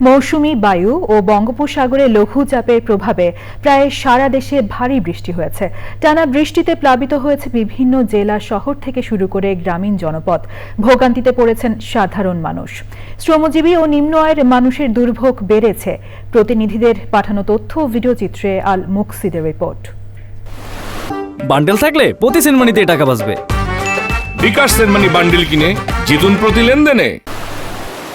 মৌসুমী বায়ু ও বঙ্গোপসাগরে লঘুচাপের প্রভাবে প্রায় সারা দেশে ভারী বৃষ্টি হয়েছে। টানা বৃষ্টিতে প্লাবিত হয়েছে বিভিন্ন জেলা শহর থেকে শুরু করে গ্রামীণ জনপদ। ভোগান্তিতে পড়েছেন সাধারণ মানুষ। শ্রমজীবী ও নিম্ন আয়ের মানুষের দুর্ভোগ বেড়েছে। প্রতিনিধিদের পাঠানো তথ্য ও ভিডিওচিত্রে আল মুকসিদের রিপোর্ট। বান্ডেল থাকলে প্রতি সেনমানিতে টাকা বাঁচবে। বিকাশ সেনমানি বান্ডিল কিনে জিতুন প্রতি লেনদেনে।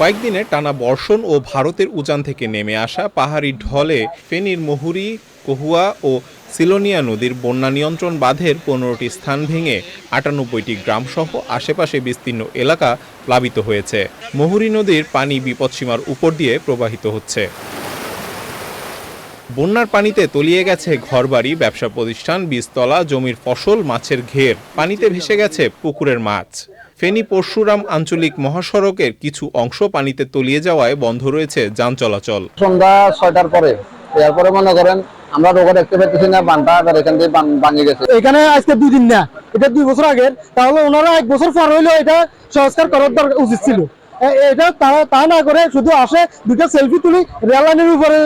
কয়েকদিনে টানা বর্ষণ ও ভারতের উজান থেকে নেমে আসা পাহাড়ি ঢলে ফেনীর মহুরী, কহুয়া ও সিলোনিয়া নদীর বন্যা নিয়ন্ত্রণ বাঁধের পনেরোটি স্থান ভেঙে আটানব্বইটি গ্রামসহ আশেপাশে বিস্তীর্ণ এলাকা প্লাবিত হয়েছে। মহুরী নদীর পানি বিপদসীমার উপর দিয়ে প্রবাহিত হচ্ছে। বন্যার পানিতে তলিয়ে গেছে ঘরবাড়ি, ব্যবসা প্রতিষ্ঠান, বীজতলা, জমির ফসল, মাছের ঘের। পানিতে ভেসে গেছে পুকুরের মাছ। ফেনী পরশুরাম আঞ্চলিক মহাসড়কের কিছু অংশ পানিতে তলিয়ে যাওয়ায় বন্ধ রয়েছে যান চলাচল। সন্ধ্যা ছয়টার পরে এরপরে মনে করেন আমরা রোগও দেখতে পাচ্ছি না বানটা আবার এখান থেকে ভাঙে গেছে। এখানে আজকে দুই দিন না এটা দুই বছর আগের তাহলে ওনারা এক বছর পর হইলেও এটা সংস্কার করার দরকার উচিত ছিল। এটা তা- তা না করে শুধু আসে দুটো সেলফি তুলি রেল লাইনের উপরে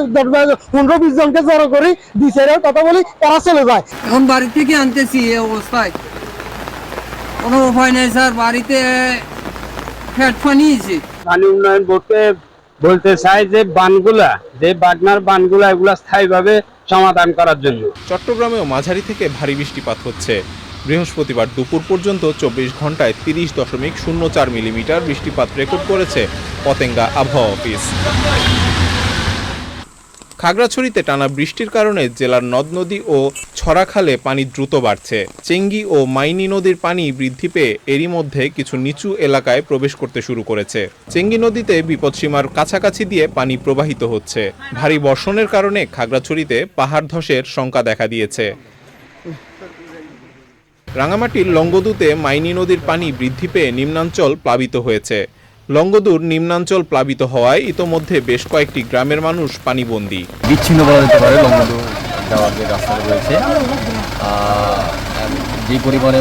পনেরো বিশ জনকে জড়ো করি দুই সাইডের কথা বলি তারা চলে যায়। এখন বাড়ি থেকে আনতেছি এই অবস্থায়? কোনো উপায় নেই স্যার বাড়িতে ফ্যাট ফানিয়েছি পানি উন্নয়ন বোর্ডকে বলতে চাই যে বানগুলা যে বাগনার বানগুলা এগুলা স্থায়ীভাবে সমাধান করার জন্য। চট্টগ্রামেও মাঝারি থেকে ভারী বৃষ্টিপাত হচ্ছে। বৃহস্পতিবার দুপুর পর্যন্ত চব্বিশ ঘন্টায় তিরিশ দশমিক শূন্য চার মিলিমিটার বৃষ্টিপাত রেকর্ড করেছে পতেঙ্গা আবহাওয়া অফিস। খাগড়াছড়িতে টানা বৃষ্টির কারণে জেলার নদ নদী ও ছড়াখালে পানি দ্রুত বাড়ছে। চেঙ্গি ও মাইনি নদীর পানি বৃদ্ধি পেয়ে এরই মধ্যে কিছু নিচু এলাকায় প্রবেশ করতে শুরু করেছে। চেঙ্গি নদীতে বিপদসীমার কাছাকাছি দিয়ে পানি প্রবাহিত হচ্ছে। ভারী বর্ষণের কারণে খাগড়াছড়িতে পাহাড় ধসের শঙ্কা দেখা দিয়েছে। রাঙামাটির লঙ্গদুতে মাইনি নদীর পানি বৃদ্ধি পেয়ে নিম্নাঞ্চল প্লাবিত হয়েছে। লঙ্গদুর নিম্নাঞ্চল প্লাবিত হওয়ায় ইতোমধ্যে বেশ কয়েকটি গ্রামের মানুষ পানিবন্দী। বিচ্ছিন্ন বলা যেতে পারে লঙ্গদু যাওয়ার যে রাস্তাটা রয়েছে। যে পরিমাণে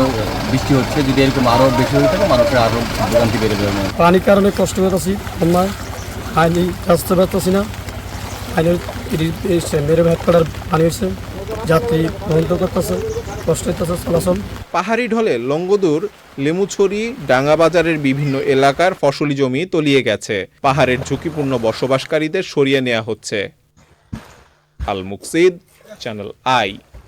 বৃষ্টি হচ্ছে যদি এরকম আরও বেশি হয়ে থাকে মানুষের আরও ভোগান্তি বেড়ে যাবে। পানির কারণে কষ্ট পেতেছি বন্যায় আইনি রাস্তা পারতেছি না। আইনের মেরে ভেট করার পানি হচ্ছে যাত্রী বন্ধ করতেছে কষ্ট হইতেছে চলাচল। পাহাড়ি ঢলে লঙ্গদুর লেমুছড়ি, ডাঙ্গাবাজারের বিভিন্ন এলাকার ফসলি জমি তলিয়ে গেছে। পাহাড়ের ঝুঁকিপূর্ণ বসবাসকারীদের সরিয়ে নেওয়া হচ্ছে। Al Muksid channel I.